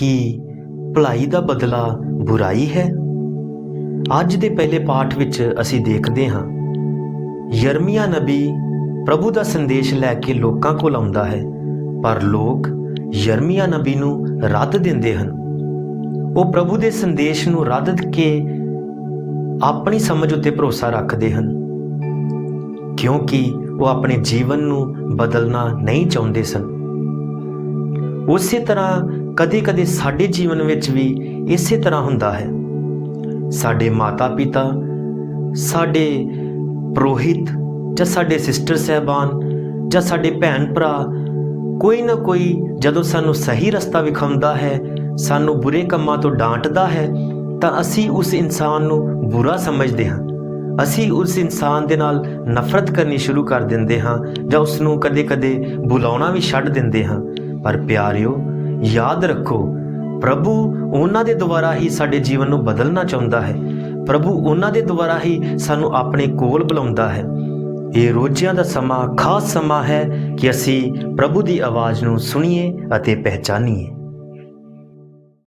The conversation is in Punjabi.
ਕੀ ਭਲਾਈ ਦਾ ਬਦਲਾ ਬੁਰਾਈ ਹੈ। ਅੱਜ ਦੇ ਪਹਿਲੇ ਪਾਠ ਵਿੱਚ ਅਸੀਂ ਦੇਖਦੇ ਹਾਂ, ਯਰਮੀਆ ਨਬੀ ਪ੍ਰਭੂ ਦਾ ਸੰਦੇਸ਼ ਲੈ ਕੇ ਲੋਕਾਂ ਕੋਲ ਆਉਂਦਾ ਹੈ, ਪਰ ਲੋਕ ਯਰਮੀਆ ਨਬੀ ਨੂੰ ਰੱਦ ਦਿੰਦੇ ਹਨ। ਉਹ ਪ੍ਰਭੂ ਦੇ ਸੰਦੇਸ਼ ਨੂੰ ਰੱਦ ਕੇ ਆਪਣੀ ਸਮਝ ਉੱਤੇ ਭਰੋਸਾ ਰੱਖਦੇ ਹਨ, ਕਿਉਂਕਿ ਉਹ ਆਪਣੇ ਜੀਵਨ ਨੂੰ ਬਦਲਣਾ ਨਹੀਂ ਚਾਹੁੰਦੇ ਸਨ। ਉਸੇ ਤਰ੍ਹਾਂ ਕਦੇ-ਕਦੇ ਸਾਡੇ ਜੀਵਨ ਵਿੱਚ ਵੀ ਇਸੇ ਤਰ੍ਹਾਂ ਹੁੰਦਾ ਹੈ। ਸਾਡੇ ਮਾਤਾ-ਪਿਤਾ, ਸਾਡੇ ਪ੍ਰੋਹਿਤ ਜਾਂ ਸਾਡੇ ਸਿਸਟਰ ਸਹਿਬਾਨ ਜਾਂ ਸਾਡੇ ਭੈਣ ਭਰਾ ਕੋਈ ਨਾ ਕੋਈ ਜਦੋਂ ਸਾਨੂੰ ਸਹੀ ਰਸਤਾ ਵਿਖਾਉਂਦਾ ਹੈ, ਸਾਨੂੰ ਬੁਰੇ ਕੰਮਾਂ ਤੋਂ ਡਾਂਟਦਾ ਹੈ, ਤਾਂ ਅਸੀਂ ਉਸ ਇਨਸਾਨ ਨੂੰ ਬੁਰਾ ਸਮਝਦੇ ਹਾਂ। ਅਸੀਂ ਉਸ ਇਨਸਾਨ ਦੇ ਨਾਲ ਨਫ਼ਰਤ ਕਰਨੀ ਸ਼ੁਰੂ ਕਰ ਦਿੰਦੇ ਹਾਂ ਜਾਂ ਉਸ ਨੂੰ ਕਦੇ-ਕਦੇ ਬੁਲਾਉਣਾ ਵੀ ਛੱਡ ਦਿੰਦੇ ਹਾਂ। ਪਰ ਪਿਆਰਿਓ, ਯਾਦ ਰੱਖੋ, ਪ੍ਰਭੂ ਉਹਨਾਂ ਦੇ ਦੁਆਰਾ ਹੀ ਸਾਡੇ ਜੀਵਨ ਨੂੰ ਬਦਲਣਾ ਚਾਹੁੰਦਾ ਹੈ। ਪ੍ਰਭੂ ਉਹਨਾਂ ਦੇ ਦੁਆਰਾ ਹੀ ਸਾਨੂੰ ਆਪਣੇ ਕੋਲ ਬੁਲਾਉਂਦਾ ਹੈ। ਇਹ ਰੋਜ਼ਿਆਂ ਦਾ ਸਮਾਂ, ਖਾਸ ਸਮਾਂ ਹੈ ਕਿ ਅਸੀਂ ਪ੍ਰਭੂ ਦੀ ਆਵਾਜ਼ ਨੂੰ ਸੁਣੀਏ ਅਤੇ ਪਹਿਚਾਨੀਏ।